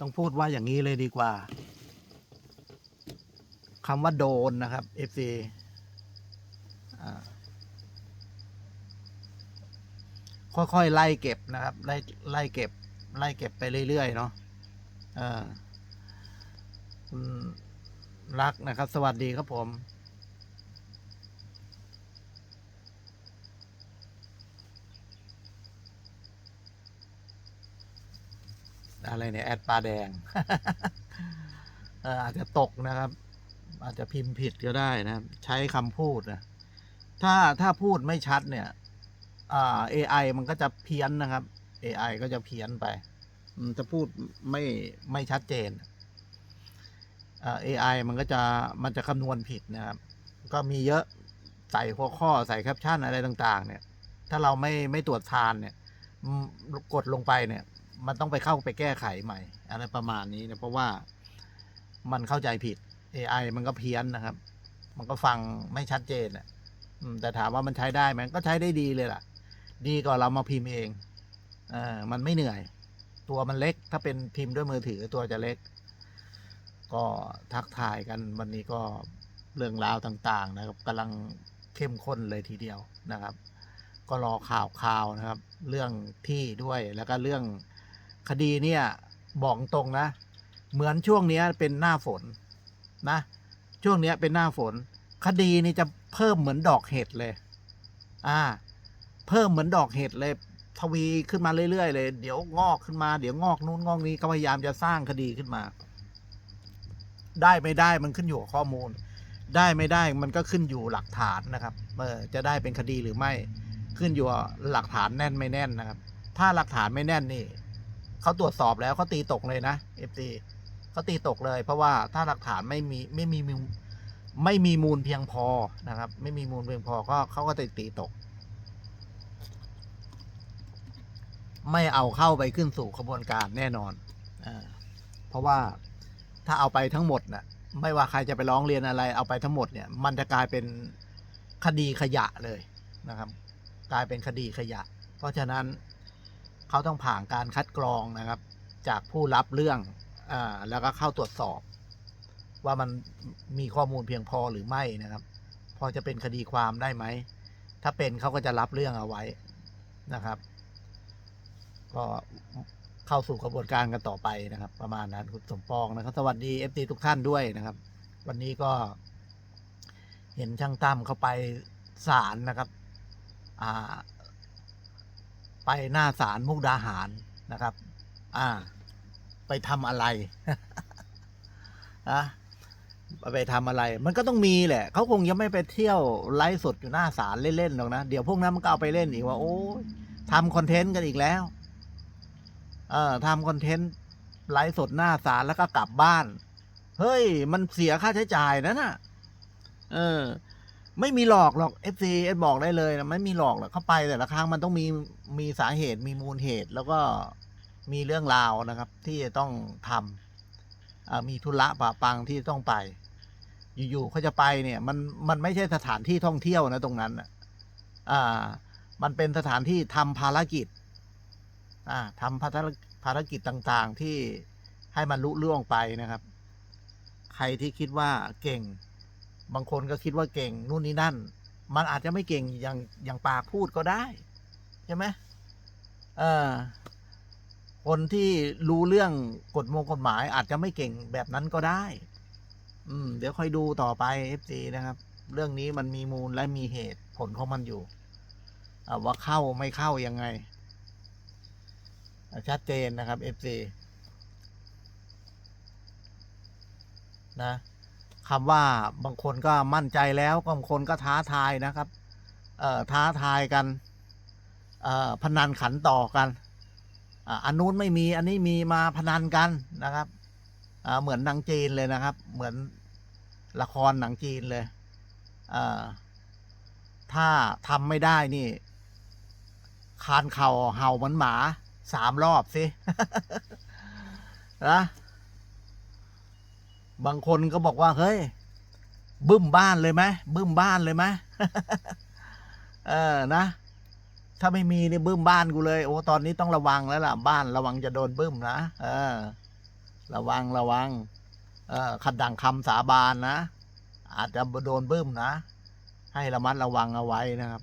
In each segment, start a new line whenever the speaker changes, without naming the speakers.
ต้องพูดว่าอย่างนี้เลยดีกว่าคำว่าโดนนะครับ FC ค่อยๆไล่เก็บนะครับ ไล่ไล่เก็บ ไล่เก็บไปเรื่อยๆเนาะอ่าคุณรักนะครับ สวัสดีครับผม อะไรเนี่ยแอดปลาแดง อาจจะตกนะครับ อาจจะพิมพ์ผิดก็ได้นะครับใช้คำพูดนะถ้าถ้าพูดไม่ชัดเนี่ยอ่า AI มันก็จะเพี้ยนนะครับ AI ก็จะเพี้ยนไปอืมจะพูดไม่ไม่ชัดเจนอ่า AI มันก็จะมันจะคำนวณผิดนะครับ ก็มีเยอะใส่หัวข้อใส่แคปชั่นอะไรต่าง ๆ เนี่ย ถ้าเราไม่ไม่ตรวจทานเนี่ย กดลงไปเนี่ย มันต้องไปเข้าไปแก้ไขใหม่ อะไรประมาณนี้นะเพราะว่ามันเข้าใจผิด AI มันก็เพี้ยนนะครับ มันก็ฟังไม่ชัดเจนอะแต่ถามว่ามันใช้ได้ไหมก็ใช้ได้ดีเลยล่ะ ดีกว่าเรามาพิมพ์เองเออมันไม่เหนื่อย ตัวมันเล็ก ถ้าเป็นพิมพ์ด้วยมือถือตัวจะเล็ก ก็ทักทายกันวันนี้ก็เรื่องราวต่างๆ นะครับกำลังเข้มข้นเลยทีเดียวนะครับ ก็รอข่าวข่าวนะครับ เรื่องที่ด้วยแล้วก็เรื่อง คดีเนี่ยบอกตรงนะ เหมือนช่วงนี้เป็นหน้าฝนนะ ช่วงนี้เป็นหน้าฝน คดีนี่จะเพิ่มเหมือนดอกเห็ดเลย อ่า เพิ่มเหมือนดอกเห็ดเลย ทวีขึ้นมาเรื่อยๆเลย เดี๋ยวงอกขึ้นมา เดี๋ยวงอกนู้นงอกนี้ก็พยายามจะสร้างคดีขึ้นมา ได้ไม่ได้มันขึ้นอยู่กับข้อมูล ได้ไม่ได้มันก็ขึ้นอยู่หลักฐานนะครับเออจะได้เป็นคดีหรือไม่ ขึ้นอยู่หลักฐานแน่นไม่แน่นนะครับ ถ้าหลักฐานไม่แน่นนี่ เขาตรวจสอบแล้วเขาตีตกเลยนะเอฟซีเขาตีตกเลย เพราะว่าถ้าหลักฐานไม่มีไม่มีมูลไม่มีมูลเพียงพอนะครับ ไม่มีมูลเพียงพอก็เขาก็จะตีตก ไม่เอาเข้าไปขึ้นสู่ขบวนการแน่นอนอเพราะว่าถ้าเอาไปทั้งหมดน่ะ ไม่ว่าใครจะไปร้องเรียนอะไร เอาไปทั้งหมดเนี่ย มันจะกลายเป็นคดีขยะเลยนะครับ กลายเป็นคดีขยะ เพราะฉะนั้น เขาต้องผ่านการคัดกรองนะครับ จากผู้รับเรื่องอแล้วก็เข้าตรวจสอบ ว่ามันมีข้อมูลเพียงพอหรือไม่นะครับ พอจะเป็นคดีความได้ไหม ถ้าเป็นเขาก็จะรับเรื่องเอาไว้นะครับ ก็เข้าสู่กระบวนการกันต่อไปนะครับ ประมาณนั้นคุณสมปองนะครับ สวัสดีเอฟซีทุกท่านด้วยนะครับ วันนี้ก็ เห็นช่างตั้มเขาไปศาลนะครับ อ่า ไปหน้าศาลมุกดาหารนะครับ อ่า ไปทำอะไรนะไปทำอะไร มันก็ต้องมีแหละ เขาคงยังไม่ไปเที่ยวไลฟ์สดอยู่หน้าศาลเล่นๆหรอกนะ เดี๋ยวพวกนั้นมันก็เอาไปเล่นอีกว่า โอ้ยทำคอนเทนต์กันอีกแล้ว เออทำคอนเทนต์ไลฟ์สดหน้าศาลแล้วก็กลับบ้าน เฮ้ย มันเสียค่าใช้จ่ายนะน่ะ เออ ไม่มีหลอกหรอก FC เอบอกได้เลยนะไม่มีหลอกหรอกเข้าไปแต่ละครั้งมันต้องมีมีสาเหตุมีมูลเหตุ แล้วก็มีเรื่องราวนะครับ ที่จะต้องทำมีธุระปะปังที่ต้องไป อยู่ๆเขาจะไปเนี่ย มันมันไม่ใช่สถานที่ท่องเที่ยวนะตรงนั้นอะอ่า มันเป็นสถานที่ทำภารกิจ อ่าทำภารภารกิจต่างๆที่ให้มันลุล่วงไปนะครับ ใครที่คิดว่าเก่ง บางคนก็คิดว่าเก่งนู่นนี่นั่น มันอาจจะไม่เก่งอย่างอย่างปากพูดก็ได้ ใช่ไหมเออคนที่รู้เรื่องกฎมงกฎหมายอาจจะไม่เก่งแบบนั้นก็ได้ อืม เดี๋ยวค่อยดูต่อไปเอฟซีนะครับ เรื่องนี้มันมีมูลและมีเหตุผลของมันอยู่ว่าเข้าไม่เข้ายังไง ชัดเจนนะครับเอฟซีนะ คำว่าบางคนก็มั่นใจแล้วบางคนก็ท้าทายนะครับเอ่อท้าทายกันเอ่อพนันขันต่อกันอันนู้นไม่มีอันนี้มีมาพนันกันนะครับอ่าเหมือนหนังจีนเลยนะครับ เหมือนละครหนังจีนเลยเอ่อถ้าทำไม่ได้นี่ คานเข่าเห่าเหมือนหมาสามรอบสินะ บางคนก็บอกว่าเฮ้ยบึ้มบ้านเลยไหมบึ้มบ้านเลยไหมเออนะ ถ้าไม่มีนี่บึ้มบ้านกูเลย โอ้ตอนนี้ต้องระวังแล้วล่ะ บ้านระวังจะโดนบึ้มนะเออ ระวังระวัง เออขัดดังคำสาบานนะอาจจะโดนบึ้มนะ ให้ระมัดระวังเอาไว้นะครับ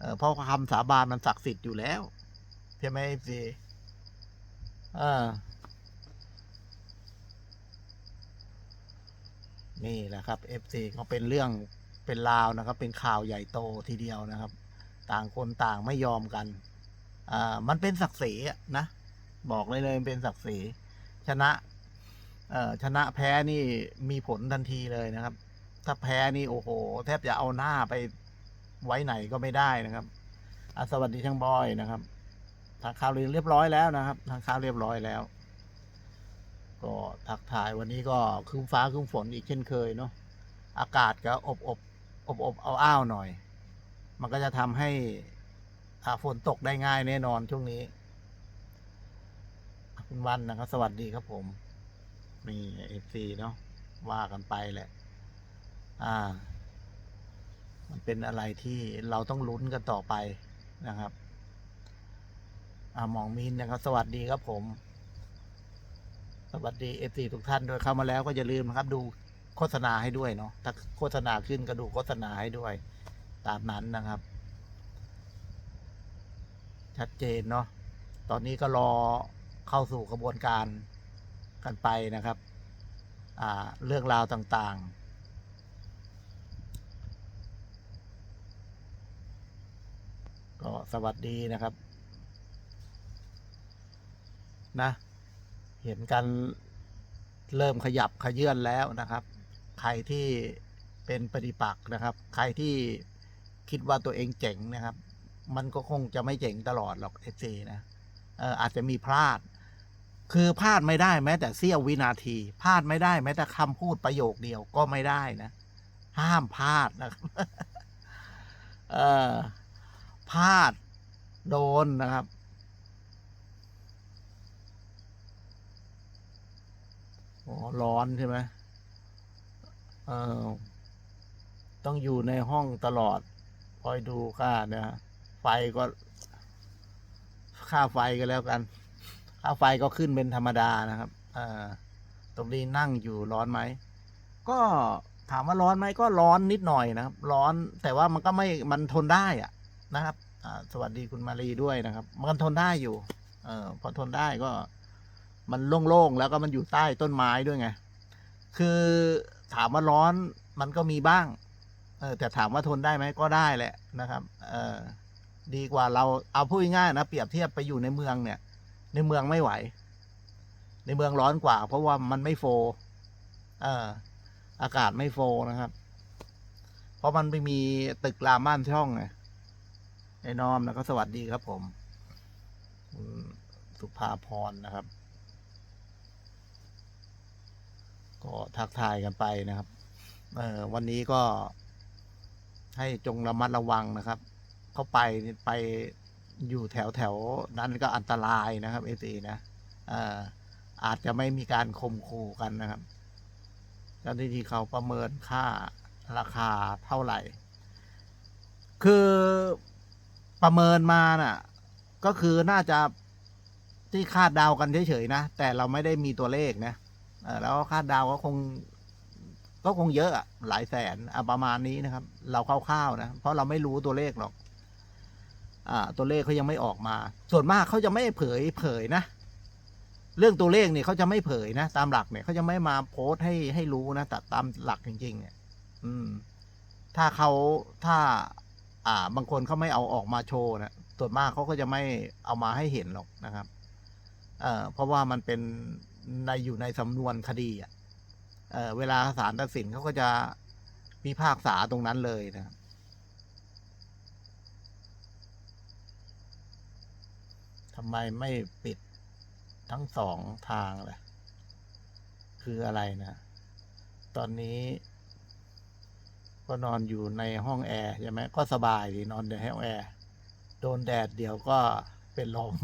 เออเพราะคำสาบานมันศักดิ์สิทธิ์อยู่แล้วใช่ไหมสิเออ นี่แหละครับ FC ก็เป็นเรื่องเป็นราวนะครับ เป็นข่าวใหญ่โตทีเดียวนะครับ ต่างคนต่างไม่ยอมกันอ่ามันเป็นศักดิ์ศรีนะบอกเลยเลยเป็นศักดิ์ศรีชนะเอ่อชนะแพ้นี่มีผลทันทีเลยนะครับ ถ้าแพ้นี่โอ้โห แทบจะเอาหน้าไปไว้ไหนก็ไม่ได้นะครับอสวัสดีช่างบอยนะครับทางข่าวเรียบร้อยแล้วนะครับทางข่าวเรียบร้อยแล้ว ก็ทักทายวันนี้ก็ครึ้มฟ้าครึ้มฝนอีกเช่นเคยเนาะอากาศก็อบอบอบอบเอาอ้าวหน่อย มันก็จะทำให้าฝนตกได้ง่ายแน่นอนช่วงนี้ คุณวันนะครับ สวัสดีครับผมนี่เอฟซีเนาะว่ากันไปแหละ อ่า มันเป็นอะไรที่เราต้องลุ้นกันต่อไปนะครับ อ่าหมองมินนะครับ สวัสดีครับผม สวัสดีเอฟซีทุกท่านด้วยเข้ามาแล้วก็อย่าลืมนะครับ ดูโฆษณาให้ด้วยเนาะถ้าโฆษณาขึ้นก็ดูโฆษณาให้ด้วยตามนั้นนะครับ ชัดเจนเนาะตอนนี้ก็รอเข้าสู่กระบวนการกันไปนะครับเรื่องราวต่างๆ ก็สวัสดีนะครับ นะ เห็นกันเริ่มขยับขยื่นแล้วนะครับ ใครที่เป็นปฏิปักษ์นะครับ ใครที่คิดว่าตัวเองเจ๋งนะครับ มันก็คงจะไม่เจ๋งตลอดหรอกเอซีนะเอออาจจะมีพลาด คือพลาดไม่ได้แม้แต่เสี้ยววินาทีพลาดไม่ได้แม้แต่คำพูดประโยคเดียวก็ไม่ได้นะ ห้ามพลาดนะครับเออพลาดโดนนะครับ อ๋อ ร้อนใช่ไหมเออต้องอยู่ในห้องตลอด คอยดูค่าเนี่ยไฟก็ค่าไฟก็แล้วกัน ค่าไฟก็ขึ้นเป็นธรรมดานะครับเอ่อตรงนี้นั่งอยู่ร้อนไหม ก็ถามว่าร้อนไหมก็ร้อนนิดหน่อยนะครับ ร้อนแต่ว่ามันก็ไม่มันทนได้อะนะครับอ่าสวัสดีคุณมารีด้วยนะครับ มันทนได้อยู่ เออพอทนได้ก็ มันโล่งๆแล้วก็มันอยู่ใต้ต้นไม้ด้วยไง คือถามว่าร้อนมันก็มีบ้าง เออแต่ถามว่าทนได้ไหมก็ได้แหละนะครับ เออดีกว่าเราเอาพูดง่ายนะเปรียบเทียบไปอยู่ในเมืองเนี่ย ในเมืองไม่ไหว ในเมืองร้อนกว่า เพราะว่ามันไม่โฟ เอออากาศไม่โฟนะครับ เพราะมันไม่มีตึกรามบ้านช่องไงไอ้นอมนะก็สวัสดีครับผม สุภาพรนะครับ ก็ทักทายกันไปนะครับเออวันนี้ก็ให้จงระมัดระวังนะครับ เข้าไปไปอยู่แถวแถวนั้นก็อันตรายนะครับเอซีนะเอออาจจะไม่มีการข่มขู่กันนะครับเจ้าหน้าที่เขาประเมินค่าราคาเท่าไหร่ คือประเมินมาน่ะ ก็คือน่าจะที่คาดเดากันเฉยๆนะ แต่เราไม่ได้มีตัวเลขนะ แล้วคาดเดาก็คง ก็คงเยอะอะหลายแสนประมาณนี้นะครับ เราคร่าวๆนะ เพราะเราไม่รู้ตัวเลขหรอก อ่า ตัวเลขเขายังไม่ออกมา ส่วนมากเขาจะไม่เผยเผยนะ เรื่องตัวเลขเนี่ยเขาจะไม่เผยนะ ตามหลักเนี่ยเขาจะไม่มาโพสต์ให้ให้รู้นะแต่ตามหลักจริง ๆ เนี่ย อืม ถ้าเขาถ้า อ่า บางคนเขาไม่เอาออกมาโชว์นะส่วนมากเขาก็จะไม่เอามาให้เห็นหรอกนะครับ เอ่อ เพราะว่ามันเป็น ในอยู่ในสำนวนคดีอะเออเวลาศาลตัดสินเขาก็จะพิพากษาตรงนั้นเลยนะครับทำไมไม่ปิดทั้งสองทางเล่ะคืออะไรนะ ตอนนี้ ก็นอนอยู่ในห้องแอร์ใช่ไหมก็สบายดีนอนในห้องแอร์ โดนแดดเดียวก็เป็นลม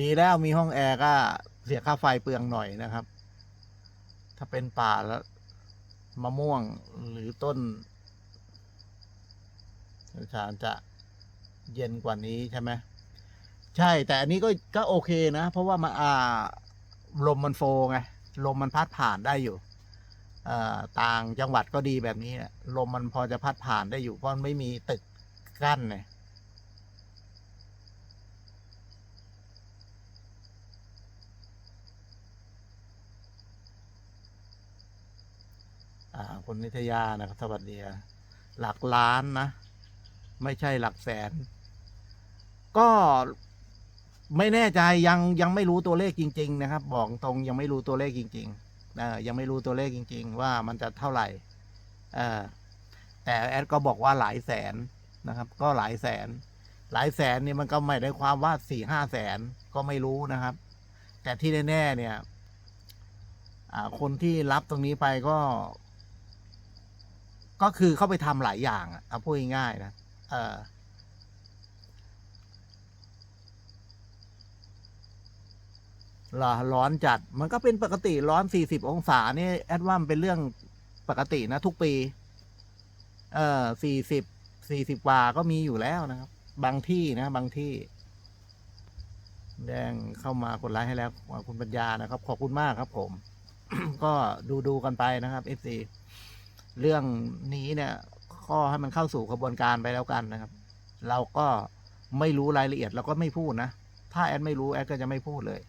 ดีแล้วมีห้องแอร์ก็ เสียค่าไฟเปลืองหน่อยนะครับ ถ้าเป็นป่าแล้วมะม่วงหรือต้นชานจะเย็นกว่านี้ใช่ไหมใช่ แต่อันนี้ก็ก็โอเคนะ เพราะว่ามาอ่าลมมันโฟไงลมมันพัดผ่านได้อยู่เอ่อต่างจังหวัดก็ดีแบบนี้ลมมันพอจะพัดผ่านได้อยู่เพราะไม่มีตึกกั้นเนี่ย คุณนิทยานะครับสวัสดีหลักล้านนะ ไม่ใช่หลักแสน ก็ไม่แน่ใจยังยังไม่รู้ตัวเลขจริง ๆ นะครับ บอกตรงยังไม่รู้ตัวเลขจริงๆเอ่อยังไม่รู้ตัวเลขจริง ๆ ว่ามันจะเท่าไหร่เออแต่แอดก็บอกว่าหลายแสนนะครับ ก็หลายแสน หลายแสนนี่มันก็ไม่ได้ความว่าสี่ห้าแสนก็ไม่รู้นะครับ แต่ที่แน่ๆเนี่ยคนที่รับตรงนี้ไปก็ ก็คือเข้าไปทำหลายอย่างอะเอาพูดง่ายๆนะเออร้อนจัดมันก็เป็นปกติร้อนสี่สิบองศานี่แอดว่ามันเป็นเรื่องปกตินะ ทุกปี เออสี่สิบสี่สิบกว่าก็มีอยู่แล้วนะครับ บางที่นะ บางที่แดงเข้ามากดไลค์ให้แล้วคุณปัญญานะครับ ขอบคุณมากครับผม ก็ดูดูกันไปนะครับเอฟซี เรื่องนี้เนี่ยก็ให้มันเข้าสู่กระบวนการไปแล้วกันนะครับ เราก็ไม่รู้รายละเอียดเราก็ไม่พูดนะ ถ้าแอดไม่รู้แอดก็จะไม่พูดเลย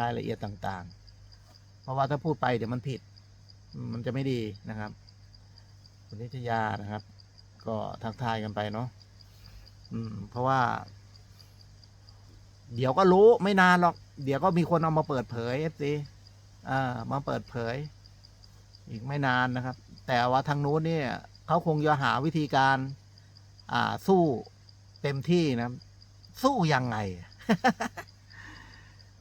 รายละเอียดต่างๆ เพราะว่าถ้าพูดไปเดี๋ยวมันผิด มันจะไม่ดีนะครับคุณนิตยานะครับ ก็ทักทายกันไปเนาะอืม เพราะว่า เดี๋ยวก็รู้ไม่นานหรอก เดี๋ยวก็มีคนเอามาเปิดเผยเอฟซีอ่ามาเปิดเผย อีกไม่นานนะครับ แต่ว่าทางนู้นเนี่ยเขาคงจะหาวิธีการอ่าสู้เต็มที่นะ สู้ยังไง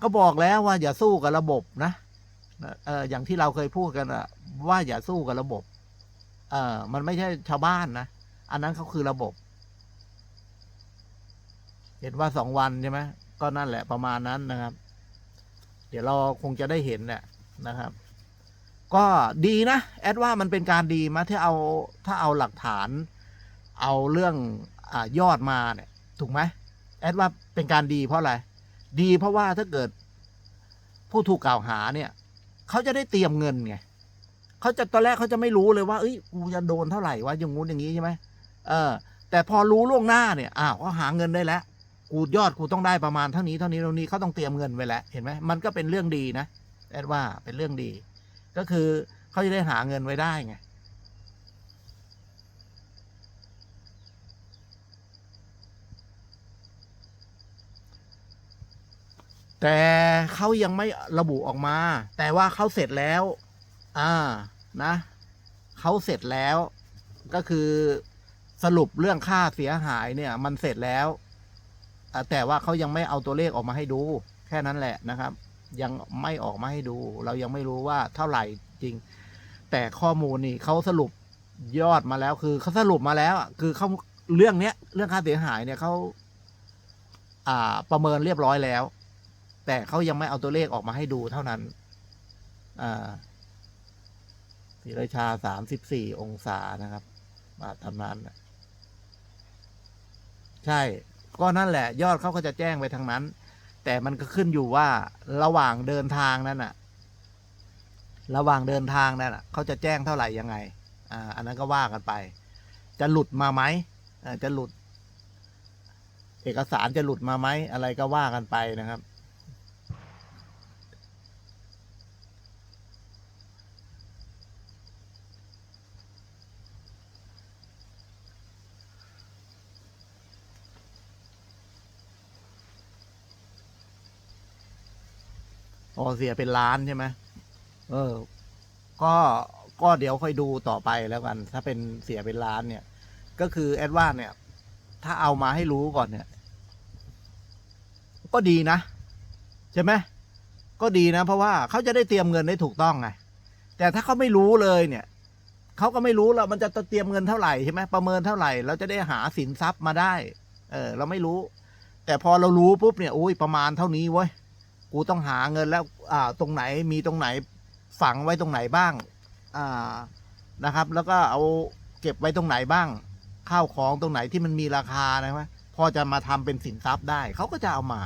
ก็บอกแล้วว่าอย่าสู้กับระบบนะเอออย่างที่เราเคยพูดกันอะว่าอย่าสู้กับระบบ เออมันไม่ใช่ชาวบ้านนะ อันนั้นเขาคือระบบ เห็นว่าสองวันใช่ไหมก็นั่นแหละประมาณนั้นนะครับ เดี๋ยวเราคงจะได้เห็นแหละนะครับ ก็ดีนะ แอดว่ามันเป็นการดีมาที่เอาถ้าเอาหลักฐาน เอาเรื่องอยอดมาเนี่ยถูกไหมแอดว่าเป็นการดีเพราะอะไร ดีเพราะว่าถ้าเกิดผู้ถูกกล่าวหาเนี่ยเขาจะได้เตรียมเงินไงเขาจะตอนแรกเขาจะไม่รู้เลยว่าเอ้ยกูจะโดนเท่าไหร่วะอย่างงู้นอย่างนี้ใช่ไหมเออ แต่พอรู้ล่วงหน้าเนี่ยอ้าวเขาหาเงินได้แล้วกูยอดกูต้องได้ประมาณเท่านี้เท่านี้เท่านี้เขาต้องเตรียมเงินไว้แล้วเห็นไหมมันก็เป็นเรื่องดีนะแอดว่าเป็นเรื่องดี ก็คือเขาจะได้หาเงินไว้ได้ไงแต่เขายังไม่ระบุออกมา แต่ว่าเขาเสร็จแล้ว อ่า นะเขาเสร็จแล้ว ก็คือสรุปเรื่องค่าเสียหายเนี่ย มันเสร็จแล้วแต่ว่าเขายังไม่เอาตัวเลขออกมาให้ดู แค่นั้นแหละนะครับ ยังไม่ออกมาให้ดู เรายังไม่รู้ว่าเท่าไหร่จริง แต่ข้อมูลนี่เขาสรุปยอดมาแล้วคือเขาสรุปมาแล้วคือเขาเรื่องเนี้ย เรื่องค่าเสียหายเนี่ยเขาอ่า ประเมินเรียบร้อยแล้ว แต่เขายังไม่เอาตัวเลขออกมาให้ดูเท่านั้น อ่าศรีราชาสามสิบสี่องศานะครับมาทำนั้นใช่ ก็นั่นแหละ ยอดเขาก็จะแจ้งไปทางนั้น แต่มันก็ขึ้นอยู่ว่าระหว่างเดินทางนั้นอะระหว่างเดินทางนั่นอะเขาจะแจ้งเท่าไหร่ยังไง อ่า อันนั้นก็ว่ากันไป จะหลุดมาไหมอ่าจะหลุด เอกสารจะหลุดมาไหมอะไรก็ว่ากันไปนะครับ อ๋อเสียเป็นล้านใช่ไหมเออ ก็ก็เดี๋ยวค่อยดูต่อไปแล้วกัน ถ้าเป็นเสียเป็นล้านเนี่ย ก็คือแอดวานเนี่ย ถ้าเอามาให้รู้ก่อนเนี่ย ก็ดีนะ ใช่ไหมก็ดีนะ เพราะว่าเขาจะได้เตรียมเงินได้ถูกต้องไงแต่ถ้าเขาไม่รู้เลยเนี่ยเขาก็ไม่รู้แล้วมันจะเตรียมเงินเท่าไหร่ใช่ไหมประเมินเท่าไหร่เราจะได้หาสินทรัพย์มาได้ เออ เราไม่รู้ แต่พอเรารู้ปุ๊บเนี่ยโอ้ยประมาณเท่านี้เว้ย กูต้องหาเงินแล้วอ่าตรงไหนมีตรงไหนฝังไว้ตรงไหนบ้างอ่านะครับ แล้วก็เอาเก็บไว้ตรงไหนบ้าง ข้าวของตรงไหนที่มันมีราคานะครับพอจะมาทำเป็นสินทรัพย์ได้เขาก็จะเอามา